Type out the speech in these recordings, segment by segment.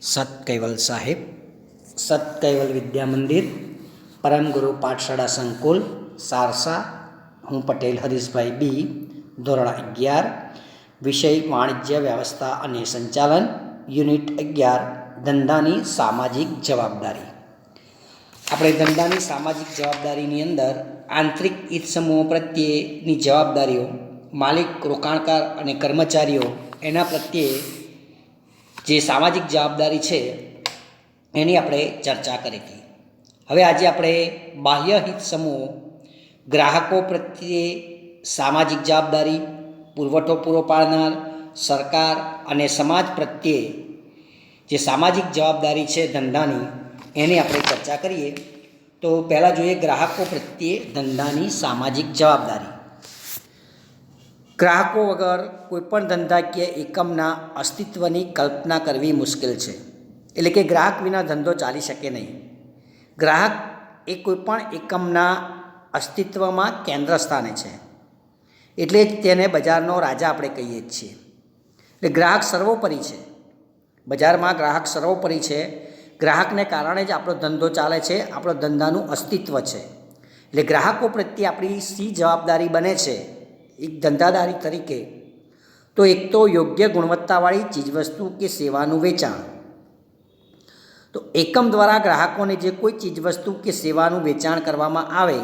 સત કૈવલ સાહેબ સત કૈવલ વિદ્યા મંદિર, પરમ પાઠશાળા સંકુલ, સારસા, હું પટેલ હરીશભાઈ બી, ધોરણ અગિયાર, વિષય વાણિજ્ય વ્યવસ્થા અને સંચાલન, યુનિટ અગિયાર, ધંધાની સામાજિક જવાબદારી. આપણે ધંધાની સામાજિક જવાબદારીની અંદર આંતરિક હિત પ્રત્યેની જવાબદારીઓ, માલિક રોકાણકાર અને કર્મચારીઓ, એના પ્રત્યે જે સામાજિક જવાબદારી છે, એની આપણે ચર્ચા કરી હતી હવે આજે આપણે બાહ્ય હિત સમૂહો, ગ્રાહકો પ્રત્યે સામાજિક જવાબદારી, પુરવઠો પૂરો પાડનાર, સરકાર અને સમાજ પ્રત્યે જે સામાજિક જવાબદારી છે ધંધાની, એની આપણે ચર્ચા કરીએ. તો પહેલાં જોઈએ ગ્રાહકો પ્રત્યે ધંધાની સામાજિક જવાબદારી. ગ્રાહકો વગર કોઈપણ ધંધાકીય એકમના અસ્તિત્વની કલ્પના કરવી મુશ્કેલ છે. એટલે કે ગ્રાહક વિના ધંધો ચાલી શકે નહીં. ગ્રાહક એ કોઈપણ એકમના અસ્તિત્વમાં કેન્દ્ર સ્થાને છે. એટલે જ તેને બજારનો રાજા આપણે કહીએ જ છીએ. એટલે ગ્રાહક સર્વોપરી છે. બજારમાં ગ્રાહક સર્વોપરી છે. ગ્રાહકને કારણે જ આપણો ધંધો ચાલે છે. આપણો ધંધાનું અસ્તિત્વ છે. એટલે ગ્રાહકો પ્રત્યે આપણી સી જવાબદારી બને છે. એક ધંધાદારી તરીકે તો એક તો યોગ્ય ગુણવત્તાવાળી ચીજવસ્તુ કે સેવાનું વેચાણ. તો એકમ દ્વારા ગ્રાહકોને જે કોઈ ચીજવસ્તુ કે સેવાનું વેચાણ કરવામાં આવે,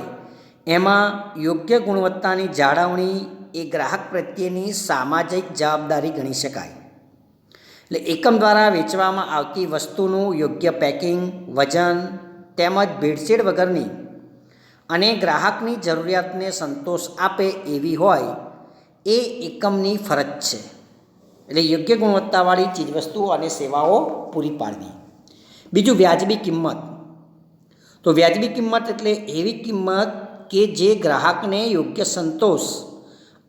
એમાં યોગ્ય ગુણવત્તાની જાળવણી એ ગ્રાહક પ્રત્યેની સામાજિક જવાબદારી ગણી શકાય. એટલે એકમ દ્વારા વેચવામાં આવતી વસ્તુનું યોગ્ય પેકિંગ, વજન, તેમજ ભેળસેળ વગરની અને ગ્રાહકની જરૂરિયાતને સંતોષ આપે એવી હોય, એ એકમની ફરજ છે. એટલે યોગ્ય ગુણવત્તાવાળી ચીજવસ્તુઓ અને સેવાઓ પૂરી પાડવી. બીજું વ્યાજબી કિંમત. તો વ્યાજબી કિંમત એટલે એવી કિંમત કે જે ગ્રાહકને યોગ્ય સંતોષ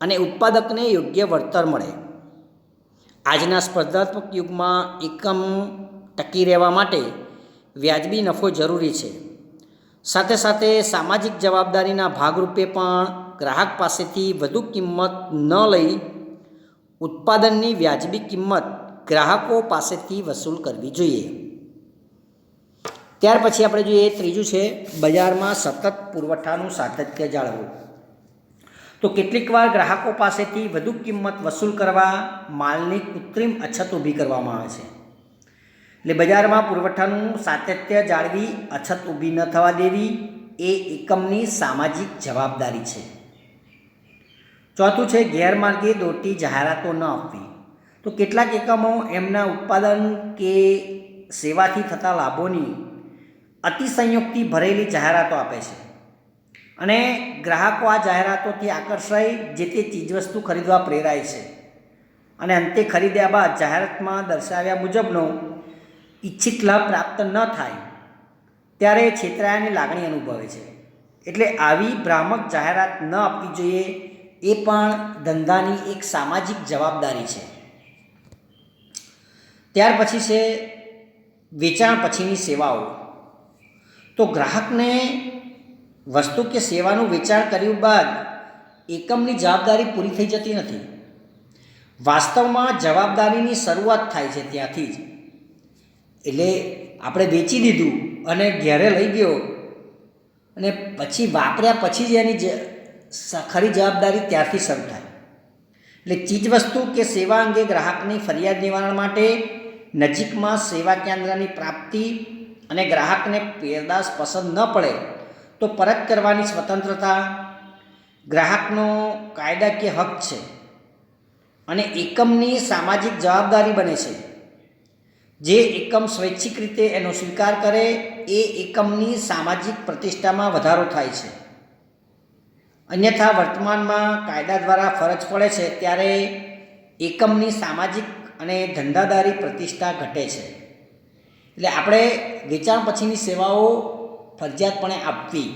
અને ઉત્પાદકને યોગ્ય વળતર મળે. આજના સ્પર્ધાત્મક યુગમાં એકમ ટકી રહેવા માટે વ્યાજબી નફો જરૂરી છે. સાથે સાથે સામાજિક જવાબદારીના ભાગરૂપે પણ ગ્રાહક પાસેથી વધુ કિંમત ન લઈ ઉત્પાદનની વ્યાજબી કિંમત ગ્રાહકો પાસેથી વસૂલ કરવી જોઈએ. ત્યાર પછી આપણે જોઈએ ત્રીજું છે બજારમાં સતત પુરવઠાનું સાતત્ય જાળવવું. તો કેટલીક વાર ગ્રાહકો પાસેથી વધુ કિંમત વસૂલ કરવા માલની કૃત્રિમ અછત ઊભી કરવામાં આવે છે. એટલે બજારમાં પુરવઠાનું સાતત્ય જાળવી, અછત ઊભી ન થવા દેવી, એ એકમની સામાજિક જવાબદારી છે. ચોથું છે ગેરમાર્ગે દોરતી જાહેરાતો ન આપવી. તો કેટલાક એકમો એમના ઉત્પાદન કે સેવાથી થતા લાભોની અતિસંયુક્તિ ભરેલી જાહેરાતો આપે છે. અને ગ્રાહકો આ જાહેરાતોથી આકર્ષાય, જે તે ચીજવસ્તુ ખરીદવા પ્રેરાય છે. અને અંતે ખરીદ્યા બાદ જાહેરાતમાં દર્શાવ્યા મુજબનો ઈચ્છિત લાભ પ્રાપ્ત ન થાય, ત્યારે છેતરાયાની લાગણી અનુભવે છે. એટલે આવી ભ્રામક જાહેરાત ન આપવી જોઈએ, એ પણ ધંધાની એક સામાજિક જવાબદારી છે. ત્યાર પછી છે વેચાણ પછીની સેવાઓ. તો ગ્રાહકને વસ્તુ કે સેવાનું વેચાણ કર્યું બાદ એકમની જવાબદારી પૂરી થઈ જતી નથી. વાસ્તવમાં જવાબદારીની શરૂઆત થાય છે ત્યાંથી જ. એટલે આપણે વેચી દીધું અને ઘેરે લઈ ગયો. અને પછી વાપર્યા પછી જ એની ખરી જવાબદારી ત્યારથી શરૂ થાય. એટલે ચીજવસ્તુ કે સેવા અંગે ગ્રાહકની ફરિયાદ નિવારણ માટે નજીકમાં સેવા કેન્દ્રની પ્રાપ્તિ અને ગ્રાહકને પેરદાસ પસંદ ન પડે તો પરત કરવાની સ્વતંત્રતા ગ્રાહકનો કાયદાકીય હક છે. અને એકમની સામાજિક જવાબદારી બને છે. જે એકમ સ્વૈચ્છિક રીતે એનો સ્વીકાર કરે, એ એકમની સામાજિક પ્રતિષ્ઠામાં વધારો થાય છે. અન્યથા વર્તમાનમાં કાયદા દ્વારા ફરજ પડે છે ત્યારે એકમની સામાજિક અને ધંધાદારી પ્રતિષ્ઠા ઘટે છે. એટલે આપણે વેચાણ પછીની સેવાઓ ફરજિયાતપણે આપવી.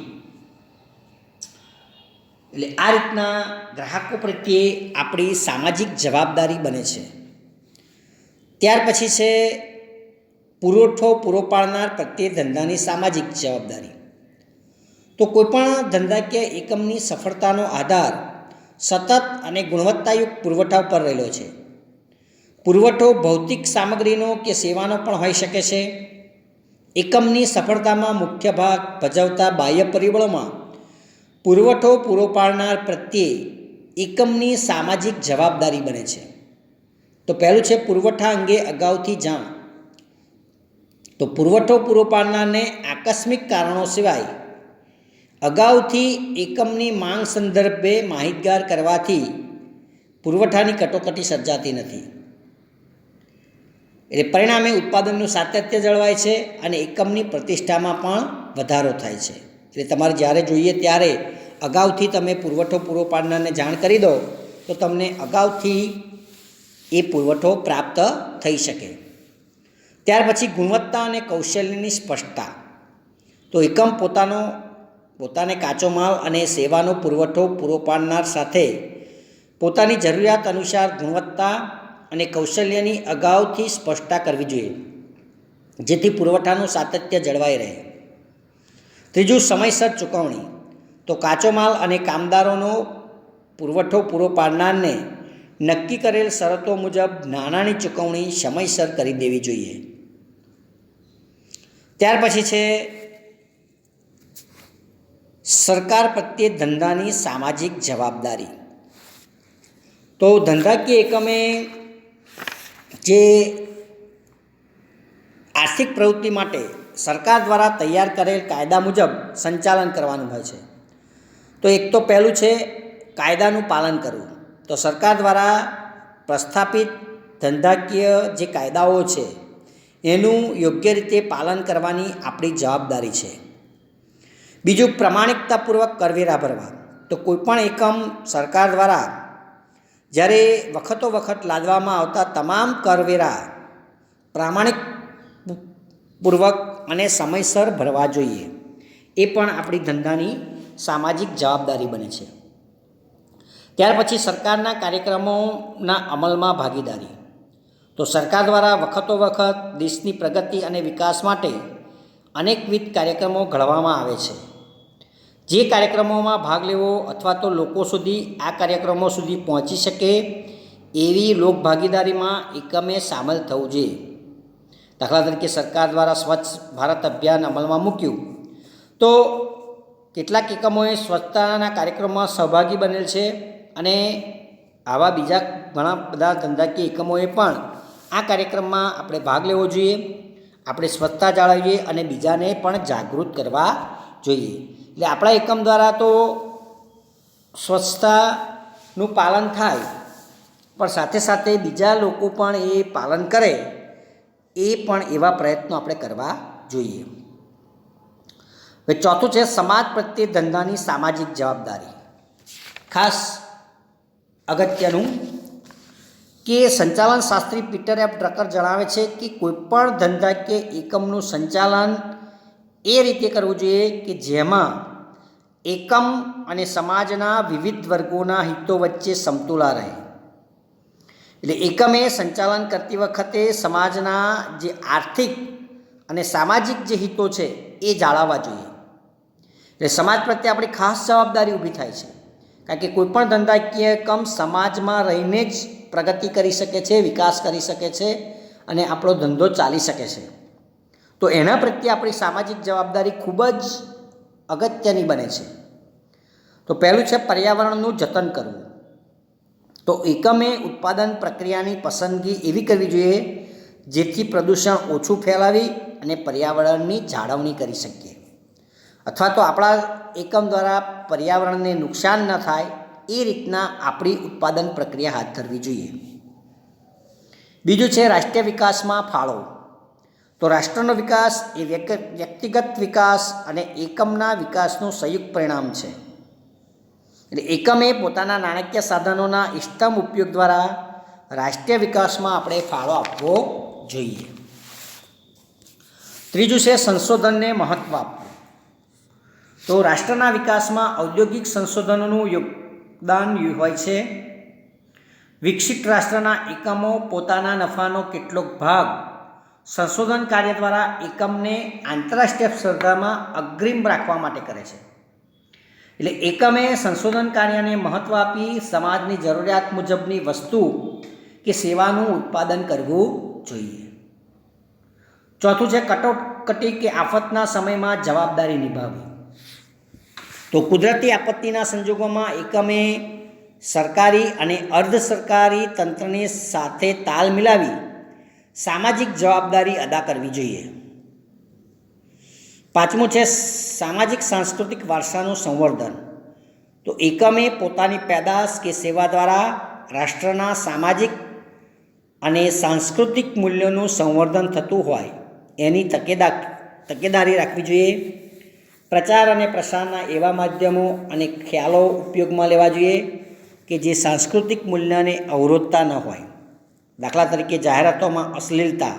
એટલે આ રીતના ગ્રાહકો પ્રત્યે આપણી સામાજિક જવાબદારી બને છે. ત્યાર પછી છે પુરવઠો પૂરો પાડનાર પ્રત્યે ધંધાની સામાજિક જવાબદારી. તો કોઈપણ ધંધાકીય એકમની સફળતાનો આધાર સતત અને ગુણવત્તાયુક્ત પુરવઠા ઉપર રહેલો છે. પુરવઠો ભૌતિક સામગ્રીનો કે સેવાનો પણ હોઈ શકે છે. એકમની સફળતામાં મુખ્ય ભાગ ભજવતા બાહ્ય પરિબળોમાં પુરવઠો પૂરો પાડનાર પ્રત્યે એકમની સામાજિક જવાબદારી બને છે. તો પહેલું છે પુરવઠા અંગે અગાઉથી જાણ. તો પુરવઠો પૂરો પાડનારને આકસ્મિક કારણો સિવાય અગાઉથી એકમની માંગ સંદર્ભે માહિતગાર કરવાથી પુરવઠાની કટોકટી સર્જાતી નથી. એટલે પરિણામે ઉત્પાદનનું સાતત્ય જળવાય છે અને એકમની પ્રતિષ્ઠામાં પણ વધારો થાય છે. એટલે તમારે જ્યારે જોઈએ ત્યારે અગાઉથી તમે પુરવઠો પૂરો પાડનારને જાણ કરી દો તો તમને અગાઉથી એ પુરવઠો પ્રાપ્ત થઈ શકે. ત્યાર પછી ગુણવત્તા અને કૌશલ્યની સ્પષ્ટતા. તો એકમ પોતાનો, પોતાને કાચો માલ અને સેવાનો પુરવઠો પૂરો પાડનાર સાથે પોતાની જરૂરિયાત અનુસાર ગુણવત્તા અને કૌશલ્યની અગાઉથી સ્પષ્ટતા કરવી જોઈએ, જેથી પુરવઠાનું સાતત્ય જળવાઈ રહે. ત્રીજું, સમયસર ચૂકવણી. તો કાચો માલ અને કામદારોનો પુરવઠો પૂરો પાડનારને નક્કી કરેલ શરતો મુજબ નાણાંની ચૂકવણી સમયસર કરી દેવી જોઈએ. ત્યાર પછી છે, સરકાર પ્રત્યે ધંધાની સામાજિક જવાબદારી. તો ધંધાકીય એકમે જે આર્થિક પ્રવૃત્તિ માટે સરકાર દ્વારા તૈયાર કરેલ કાયદા મુજબ સંચાલન કરવાનું હોય છે. તો એક તો પહેલું છે, કાયદાનું પાલન કરવું. તો સરકાર દ્વારા પ્રસ્થાપિત ધંધાકીય જે કાયદાઓ છે એનું યોગ્ય રીતે પાલન કરવાની આપણી જવાબદારી છે. બીજું, પ્રમાણિકતાપૂર્વક કરવેરા ભરવા. તો કોઈપણ એકમ સરકાર દ્વારા જ્યારે વખતો વખત લાદવામાં આવતા તમામ કરવેરા પ્રામાણિક પૂર્વક અને સમયસર ભરવા જોઈએ. એ પણ આપણી ધંધાની સામાજિક જવાબદારી બને છે. ત્યાર પછી સરકારના કાર્યક્રમોના અમલમાં ભાગીદારી. તો સરકાર દ્વારા વખતો વખત દેશની પ્રગતિ અને વિકાસ માટે અનેકવિધ કાર્યક્રમો ઘડવામાં આવે છે. જે કાર્યક્રમોમાં ભાગ લેવો અથવા તો લોકો સુધી આ કાર્યક્રમો સુધી પહોંચી શકે એવી લોકભાગીદારીમાં એકમે સામેલ થવું જોઈએ. દાખલા તરીકે સરકાર દ્વારા સ્વચ્છ ભારત અભિયાન અમલમાં મૂક્યું. તો કેટલાક એકમોએ સ્વચ્છતાના કાર્યક્રમમાં સહભાગી બનેલ છે અને આવા બીજા ઘણા બધા ધંધાકીય એકમોએ પણ આ કાર્યક્રમમાં આપણે ભાગ લેવો જોઈએ, આપણે સ્વચ્છતા જાળવીએ અને બીજાને પણ જાગૃત કરવા જોઈએ. એટલે આપણા એકમ દ્વારા તો સ્વચ્છતાનું પાલન થાય, પણ સાથે સાથે બીજા લોકો પણ એ પાલન કરે, એ પણ એવા પ્રયત્નો આપણે કરવા જોઈએ. હવે ચોથું છે સમાજ પ્રત્યે ધંધાની સામાજિક જવાબદારી. ખાસ અગત્યનું કે સંચાલન શાસ્ત્રી પીટર એફ ડ્રકર જણાવે છે કે કોઈપણ ધંધાકીય એકમનું સંચાલન એ રીતે કરવું જોઈએ કે જેમાં એકમ અને સમાજના વિવિધ વર્ગોના હિતો વચ્ચે સમતુલા રહે. એટલે એકમે સંચાલન કરતી વખતે સમાજના જે આર્થિક અને સામાજિક જે હિતો છે એ જાળવવા જોઈએ. એટલે સમાજ પ્રત્યે આપણી ખાસ જવાબદારી ઊભી થાય છે. કારણ કે કોઈપણ ધંધાકીય એકમ સમાજમાં રહીને જ પ્રગતિ કરી શકે છે, વિકાસ કરી શકે છે અને આપણો ધંધો ચાલી શકે છે. તો એના પ્રત્યે આપણી સામાજિક જવાબદારી ખૂબ જ અગત્યની બને છે. તો પહેલું છે પર્યાવરણનું જતન કરવું. તો એકમે ઉત્પાદન પ્રક્રિયાની પસંદગી એવી કરવી જોઈએ જેથી પ્રદૂષણ ઓછું ફેલાવી અને પર્યાવરણની જાળવણી કરી શકીએ. અથવા તો આપણા એકમ દ્વારા પર્યાવરણને નુકસાન ન થાય એ રીતના આપણી ઉત્પાદન પ્રક્રિયા હાથ ધરવી જોઈએ. બીજું છે રાષ્ટ્રીય વિકાસમાં ફાળો. તો રાષ્ટ્રનો વિકાસ એ વ્યક્તિગત વિકાસ અને એકમના વિકાસનું સંયુક્ત પરિણામ છે. એટલે એકમે પોતાના નાણાકીય સાધનોના ઇષ્ટમ ઉપયોગ દ્વારા રાષ્ટ્રીય વિકાસમાં આપણે ફાળો આપવો જોઈએ. ત્રીજું છે સંશોધનને મહત્ત્વ આપવું. તો રાષ્ટ્રના વિકાસમાં ઔદ્યોગિક સંશોધનોનું યોગદાન હોય છે. વિકસિત રાષ્ટ્રના એકમો પોતાના નફાનો કેટલોક ભાગ સંશોધન કાર્ય દ્વારા એકમને આંતરરાષ્ટ્રીય સ્પર્ધામાં અગ્રિમ રાખવા માટે કરે છે. એટલે એકમે સંશોધન કાર્યને મહત્ત્વ આપી સમાજની જરૂરિયાત મુજબની વસ્તુ કે સેવાનું ઉત્પાદન કરવું જોઈએ. ચોથું છે કટોકટી કે આફતના સમયમાં જવાબદારી નિભાવવી. તો કુદરતી આપત્તિના સંજોગોમાં એકમે સરકારી અને અર્ધ સરકારી તંત્રની સાથે તાલ મિલાવી સામાજિક જવાબદારી અદા કરવી જોઈએ. પાંચમું છે સામાજિક સાંસ્કૃતિક વારસાનું સંવર્ધન. તો એકમે પોતાની પેદાશ કે સેવા દ્વારા રાષ્ટ્રના સામાજિક અને સાંસ્કૃતિક મૂલ્યોનું સંવર્ધન થતું હોય એની તકેદા, તકેદારી રાખવી જોઈએ. પ્રચાર અને પ્રસારના એવા માધ્યમો અને ખ્યાલો ઉપયોગમાં લેવા જોઈએ કે જે સાંસ્કૃતિક મૂલ્યને અવરોધતા ન હોય. દાખલા તરીકે જાહેરાતોમાં અશ્લીલતા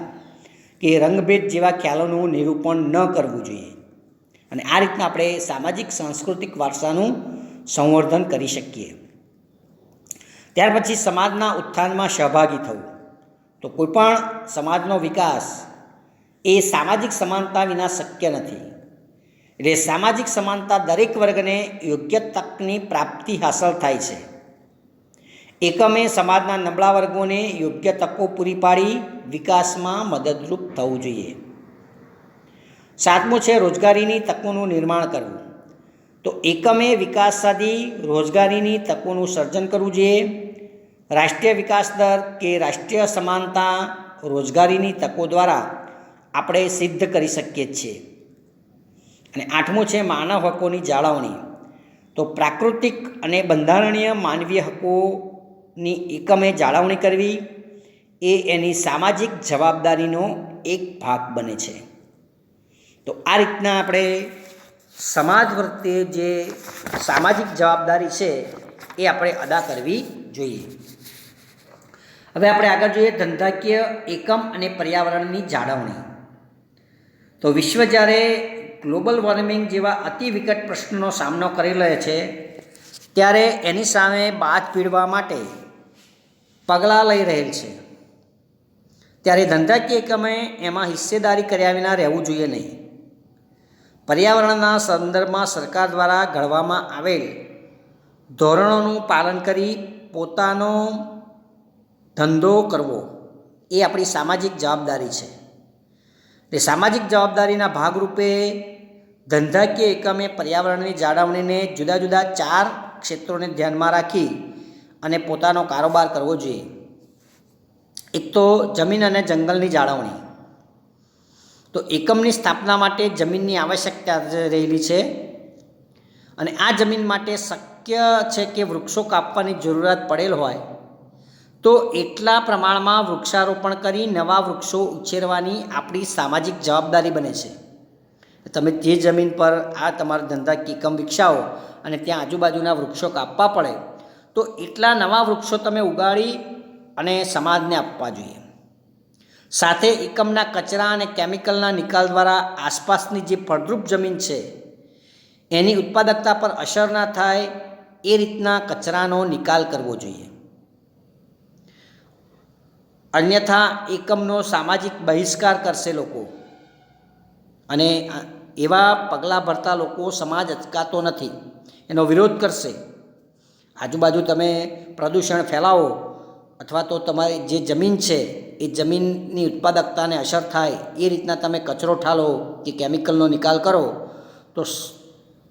કે રંગભેદ જેવા ખ્યાલોનું નિરૂપણ ન કરવું જોઈએ. અને આ રીતના આપણે સામાજિક સાંસ્કૃતિક વારસાનું સંવર્ધન કરી શકીએ. ત્યાર પછી સમાજના ઉત્થાનમાં સહભાગી થવું. તો કોઈપણ સમાજનો વિકાસ એ સામાજિક સમાનતા વિના શક્ય નથી. એટલે સામાજિક સમાનતા દરેક વર્ગને યોગ્ય તકની પ્રાપ્તિ હાંસલ થાય છે. એકમે સમાજના નબળા વર્ગોને યોગ્ય તકો પૂરી પાડી વિકાસમાં મદદરૂપ થવું જોઈએ. સાતમું છે રોજગારીની તકોનું નિર્માણ કરવું. તો એકમે વિકાસ સાધી રોજગારીની તકોનું સર્જન કરવું જોઈએ. રાષ્ટ્રીય વિકાસ દર કે રાષ્ટ્રીય સમાનતા રોજગારીની તકો દ્વારા આપણે સિદ્ધ કરી શકીએ છીએ. અને આઠમું છે માનવ હકોની જાળવણી. તો પ્રાકૃતિક અને બંધારણીય માનવીય હકોની એકમે જાળવણી કરવી એ એની સામાજિક જવાબદારીનો એક ભાગ બને છે. તો આ રીતના આપણે સમાજ પ્રત્યે જે સામાજિક જવાબદારી છે એ આપણે અદા કરવી જોઈએ. હવે આપણે આગળ જોઈએ ધંધાકીય એકમ અને પર્યાવરણની જાળવણી. તો વિશ્વ જ્યારે ગ્લોબલ વોર્મિંગ જેવા અતિ વિકટ પ્રશ્નનો સામનો કરી રહે છે, ત્યારે એની સામે બાદ પીડવા માટે પગલાં લઈ રહેલ છે. ત્યારે ધંધાકીય એકમે એમાં હિસ્સેદારી કર્યા વિના રહેવું જોઈએ નહીં. પર્યાવરણના સંદર્ભમાં સરકાર દ્વારા ઘડવામાં આવેલ ધોરણોનું પાલન કરી પોતાનો ધંધો કરવો એ આપણી સામાજિક જવાબદારી છે. એટલે સામાજિક જવાબદારીના ભાગરૂપે ધંધાકીય એકમે પર્યાવરણની જાળવણીને જુદા જુદા ચાર ક્ષેત્રોને ધ્યાનમાં રાખી અને પોતાનો કારોબાર કરવો જોઈએ. એક તો જમીન અને જંગલની જાળવણી. તો એકમની સ્થાપના માટે જમીનની આવશ્યકતા રહેલી છે અને આ જમીન માટે શક્ય છે કે વૃક્ષો કાપવાની જરૂરિયાત પડેલ હોય તો એટલા પ્રમાણમાં વૃક્ષારોપણ કરી નવા વૃક્ષો ઉછેરવાની આપણી સામાજિક જવાબદારી બને છે. તમે જે જમીન પર આ તમારા ધંધા એકમ વિકસાવો અને ત્યાં આજુબાજુના વૃક્ષો કાપવા પડે, તો એટલા નવા વૃક્ષો તમે ઉગાડી અને સમાજને આપવા જોઈએ. સાથે એકમના કચરા અને કેમિકલના નિકાલ દ્વારા આસપાસની જે ફળદ્રુપ જમીન છે, એની ઉત્પાદકતા પર અસર ના થાય એ રીતના કચરાનો નિકાલ કરવો જોઈએ. અન્યથા એકમનો સામાજિક બહિષ્કાર કરશે લોકો. અને એવા પગલાં ભરતા લોકો સમાજ અચકાતો નથી. એનો વિરોધ કરશે. આજુબાજુ તમે પ્રદૂષણ ફેલાવો અથવા તો તમારી જે જમીન છે, એ જમીનની ઉત્પાદકતાને અસર થાય, એ રીતના તમે કચરો ઠાલો કે કેમિકલનો નિકાલ કરો, તો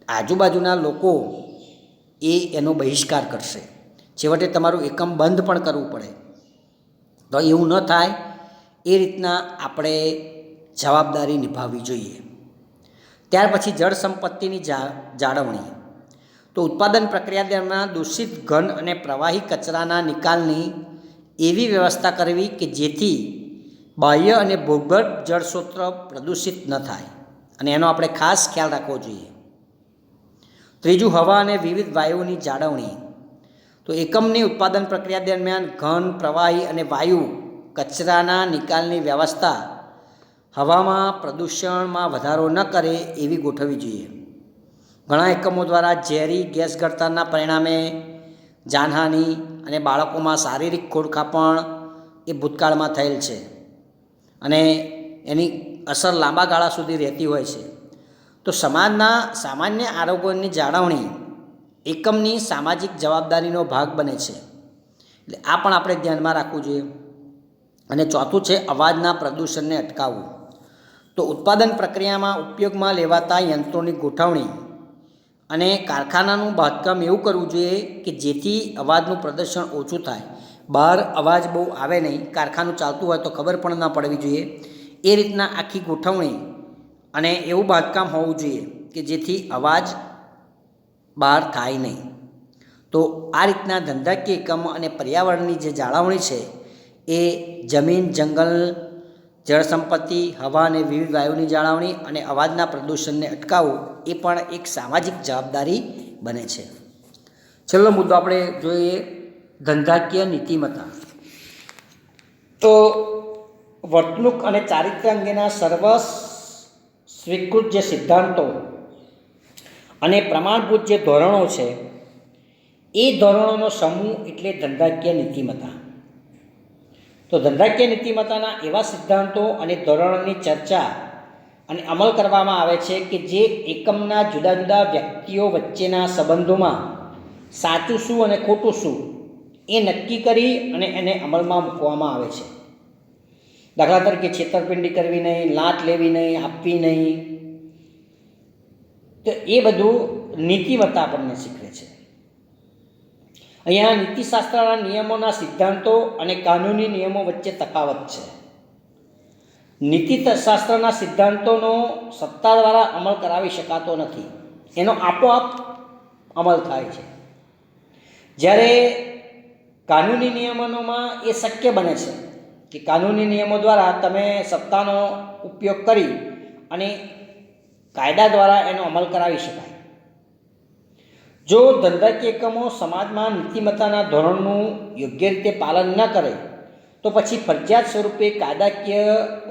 આજુબાજુના લોકો એ એનો બહિષ્કાર કરશે. છેવટે તમારું એકમ બંધ પણ કરવું પડે. તો એવું ન થાય, એ રીતના આપણે જવાબદારી નિભાવવી જોઈએ. ત્યાર પછી જળ સંપત્તિની જાળવણી. તો ઉત્પાદન પ્રક્રિયા દરમિયાન દૂષિત ઘન અને પ્રવાહી કચરાના નિકાલની એવી વ્યવસ્થા કરવી કે જેથી બાહ્ય અને ભૂગર્ભ જળ સ્ત્રોત પ્રદૂષિત ન થાય. અને એનો આપણે ખાસ ખ્યાલ રાખવો જોઈએ. ત્રીજું, હવા અને વિવિધ વાયુઓની જાળવણી. તો એકમની ઉત્પાદન પ્રક્રિયા દરમિયાન ઘન, પ્રવાહી અને વાયુ કચરાના નિકાલની વ્યવસ્થા હવામાં પ્રદૂષણમાં વધારો ન કરે એવી ગોઠવવી જોઈએ. ઘણા એકમો દ્વારા ઝેરી ગેસ ઘડતરના પરિણામે જાનહાનિ અને બાળકોમાં શારીરિક ખોડખાપણ એ ભૂતકાળમાં થયેલ છે અને એની અસર લાંબા ગાળા સુધી રહેતી હોય છે. તો સમાજના સામાન્ય આરોગ્યની જાળવણી એકમની સામાજિક જવાબદારીનો ભાગ બને છે. એટલે આ પણ આપણે ધ્યાનમાં રાખવું જોઈએ. અને ચોથું છે અવાજના પ્રદૂષણને અટકાવવું. તો ઉત્પાદન પ્રક્રિયામાં ઉપયોગમાં લેવાતા યંત્રોની ગોઠવણી અને કારખાનાનું બાંધકામ એવું કરવું જોઈએ કે જેથી અવાજનું પ્રદર્શન ઓછું થાય. બહાર અવાજ બહુ આવે નહીં, કારખાનું ચાલતું હોય તો ખબર પણ ન પડવી જોઈએ. એ રીતના આખી ગોઠવણી અને એવું બાંધકામ હોવું જોઈએ કે જેથી અવાજ બહાર થાય નહીં. તો આ રીતના ધંધાકીય એકમો અને પર્યાવરણની જે જાળવણી છે, એ જમીન, જંગલ જળ સંપત્તિ હવા અને વિવિધ વાયુની જાળવણી અને અવાજના પ્રદૂષણને અટકાવવું, એ પણ એક સામાજિક જવાબદારી બને છે. છેલ્લો મુદ્દો આપણે જોઈએ ધંધાકીય નીતિમત્તા. તો વર્તણૂક અને ચારિત્ર્ય અંગેના સર્વ સ્વીકૃત જે સિદ્ધાંતો અને પ્રમાણભૂત જે ધોરણો છે, એ ધોરણોનો સમૂહ એટલે ધંધાકીય નીતિમત્તા. તો ધંધાકીય નીતિમત્તાના એવા સિદ્ધાંતો અને ધોરણોની ચર્ચા અને અમલ કરવામાં આવે છે કે જે એકમના જુદા જુદા વ્યક્તિઓ વચ્ચેના સંબંધોમાં સાચું શું અને ખોટું શું, એ નક્કી કરી અને એને અમલમાં મૂકવામાં આવે છે. દાખલા તરીકે છેતરપિંડી કરવી નહીં લાંચ લેવી નહીં, આપવી નહીં તો એ બધું નીતિમત્તા આપણને શીખવે છે. અહીંયા નીતિશાસ્ત્રના નિયમોના સિદ્ધાંતો અને કાનૂની નિયમો વચ્ચે તફાવત છે. નીતિશાસ્ત્રના સિદ્ધાંતોનો સત્તા દ્વારા અમલ કરાવી શકાતો નથી. એનો આપોઆપ અમલ થાય છે. જ્યારે કાનૂની નિયમનોમાં એ શક્ય બને છે કે કાનૂની નિયમો દ્વારા તમે સત્તાનો ઉપયોગ કરી અને કાયદા દ્વારા એનો અમલ કરાવી શકાય. જો ધંધાકીય એકમો સમાજમાં નીતિમત્તાના ધોરણનું યોગ્ય રીતે પાલન ન કરે, તો પછી ફરજિયાત સ્વરૂપે કાયદાકીય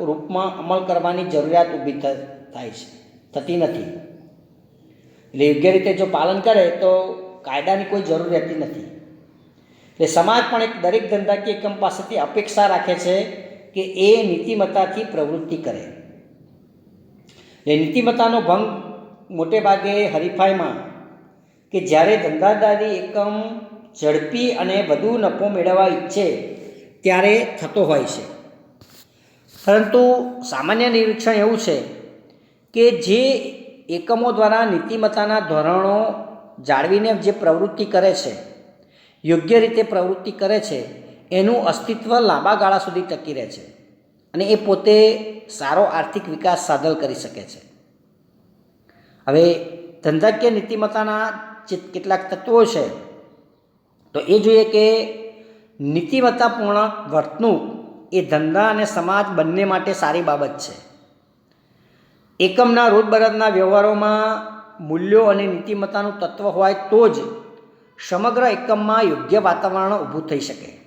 રૂપમાં અમલ કરવાની જરૂરિયાત ઊભી થાય છે, થતી નથી. એટલે યોગ્ય રીતે જો પાલન કરે, તો કાયદાની કોઈ જરૂર રહેતી નથી. એટલે સમાજ પણ એક દરેક ધંધાકીય એકમ પાસેથી અપેક્ષા રાખે છે કે એ નીતિમત્તાથી પ્રવૃત્તિ કરે. એ નીતિમત્તાનો ભંગ મોટે ભાગે હરીફાઈમાં કે જ્યારે ધંધાદારી એકમ ઝડપી અને વધુ નફો મેળવવા ઈચ્છે ત્યારે થતો હોય છે. પરંતુ સામાન્ય નિરીક્ષણ એવું છે કે જે એકમો દ્વારા નીતિમત્તાના ધોરણો જાળવીને જે પ્રવૃત્તિ કરે છે, યોગ્ય રીતે પ્રવૃત્તિ કરે છે, એનું અસ્તિત્વ લાંબા ગાળા સુધી ટકી રહે છે. અને એ પોતે સારો આર્થિક વિકાસ સાધલ કરી શકે છે. હવે ધંધાકીય નીતિમત્તાના જે કેટલાક તત્વો છે, તો એ જોઈએ કે નીતિમત્તાપૂર્ણ વર્તણૂક એ ધંધા અને સમાજ બંને માટે સારી બાબત છે. એકમના રોજબરોજના વ્યવહારોમાં મૂલ્યો અને નીતિમત્તાનું તત્વ હોય તો જ સમગ્ર એકમમાં યોગ્ય વાતાવરણ ઊભું થઈ શકે.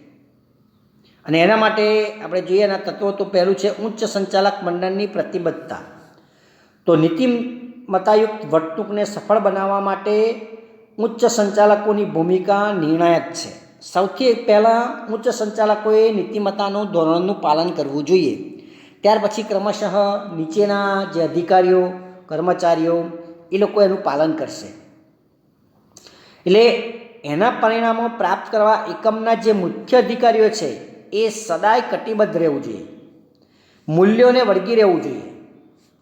અને એના માટે આપણે જોઈએ એના તત્વો તો પહેલું છે ઉચ્ચ સંચાલક મંડળની પ્રતિબદ્ધતા. તો નીતિમત્તાયુક્ત વર્તણૂકને સફળ બનાવવા માટે ઉચ્ચ સંચાલકોની ભૂમિકા નિર્ણાયક છે. સૌથી પહેલાં ઉચ્ચ સંચાલકોએ નીતિમત્તાનું ધોરણનું પાલન કરવું જોઈએ. ત્યાર પછી ક્રમશઃ નીચેના જે અધિકારીઓ, કર્મચારીઓ, એ લોકો એનું પાલન કરશે. એટલે એના પરિણામો પ્રાપ્ત કરવા એકમના જે મુખ્ય અધિકારીઓ છે એ સદાય કટિબદ્ધ રહેવું જોઈએ. મૂલ્યોને વળગી રહેવું જોઈએ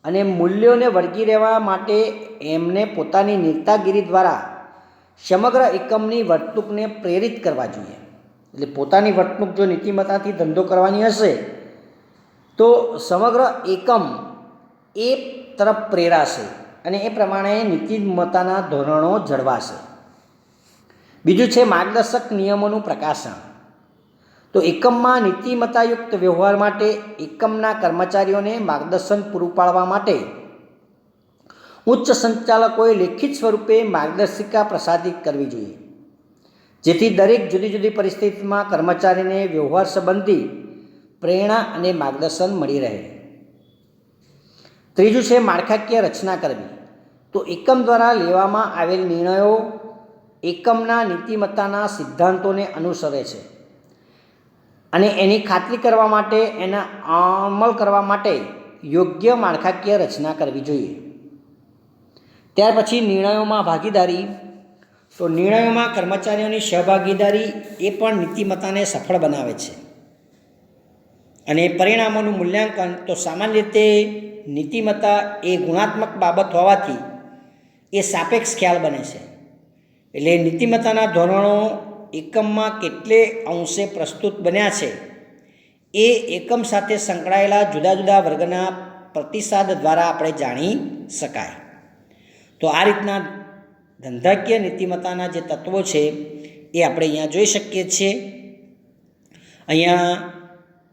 અને મૂલ્યોને વળગી રહેવા માટે એમને પોતાની નેતાગીરી દ્વારા સમગ્ર એકમની વર્તણૂકને પ્રેરિત કરવા જોઈએ. એટલે પોતાની વર્તણૂક જો નીતિમત્તાથી ધંધો કરવાની હશે, તો સમગ્ર એકમ એ તરફ પ્રેરાશે અને એ પ્રમાણે નીતિમત્તાના ધોરણો જળવાશે. બીજું છે માર્ગદર્શક નિયમોનું પ્રકાશન. તો એકમમાં નીતિમત્તાયુક્ત વ્યવહાર માટે એકમના કર્મચારીઓને માર્ગદર્શન પૂરું પાડવા માટે ઉચ્ચ સંચાલકોએ લેખિત સ્વરૂપે માર્ગદર્શિકા પ્રસારિત કરવી જોઈએ. જેથી દરેક જુદી જુદી પરિસ્થિતિમાં કર્મચારીને વ્યવહાર સંબંધી પ્રેરણા અને માર્ગદર્શન મળી રહે. ત્રીજું છે માળખાકીય રચના કરવી. તો એકમ દ્વારા લેવામાં આવેલ નિર્ણયો એકમના નીતિમત્તાના સિદ્ધાંતોને અનુસરે છે. અને એની ખાતરી કરવા માટે, એના અમલ કરવા માટે યોગ્ય માળખાકીય રચના કરવી જોઈએ. ત્યાર પછી નિર્ણયોમાં ભાગીદારી. તો નિર્ણયોમાં કર્મચારીઓની સહભાગીદારી એ પણ નીતિમત્તાને સફળ બનાવે છે. અને પરિણામોનું મૂલ્યાંકન, તો સામાન્ય રીતે નીતિમત્તા એ ગુણાત્મક બાબત હોવાથી એ સાપેક્ષ ખ્યાલ બને છે. એટલે નીતિમત્તાના ધોરણો એકમમાં કેટલે અંશે પ્રસ્તુત બન્યા છે? એ એકમ સાથે સંકળાયેલા જુદા જુદા વર્ગના પ્રતિસાદ દ્વારા આપણે જાણી શકાય. તો આ રીતના ધંધાકીય નીતિમત્તાના જે તત્વો છે, એ આપણે અહીંયા જોઈ શકીએ છીએ. અહીંયા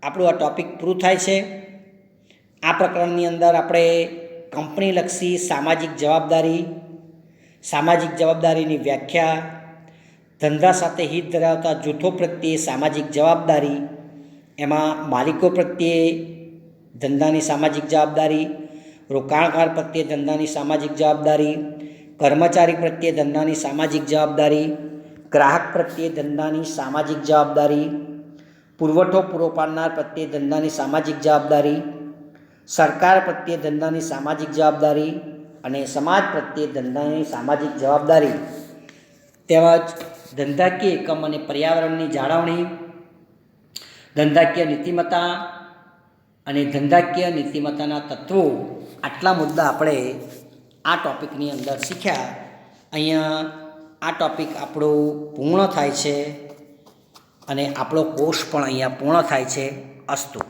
આપણું આ ટૉપિક પૂરું થાય છે. આ પ્રકરણની અંદર આપણે કંપનીલક્ષી સામાજિક જવાબદારી, સામાજિક જવાબદારીની વ્યાખ્યા ધંધા સાથે હિત ધરાવતા જૂથો પ્રત્યે સામાજિક જવાબદારી, એમાં માલિકો પ્રત્યે ધંધાની સામાજિક જવાબદારી, રોકાણકાર પ્રત્યે ધંધાની સામાજિક જવાબદારી, કર્મચારી પ્રત્યે ધંધાની સામાજિક જવાબદારી, ગ્રાહક પ્રત્યે ધંધાની સામાજિક જવાબદારી, પુરવઠો પૂરો પાડનાર પ્રત્યે ધંધાની સામાજિક જવાબદારી, સરકાર પ્રત્યે ધંધાની સામાજિક જવાબદારી અને સમાજ પ્રત્યે ધંધાની સામાજિક જવાબદારી. તેમજ ધંધાકીય એકમ અને પર્યાવરણની જાળવણી, ધંધાકીય નીતિમત્તા અને ધંધાકીય નીતિમત્તાના તત્વો આટલા મુદ્દા આપણે આ ટૉપિકની અંદર શીખ્યા. અહીંયા આ ટૉપિક આપણો પૂર્ણ થાય છે અને આપણો કોર્સ પણ અહીંયા પૂર્ણ થાય છે અસ્તુ.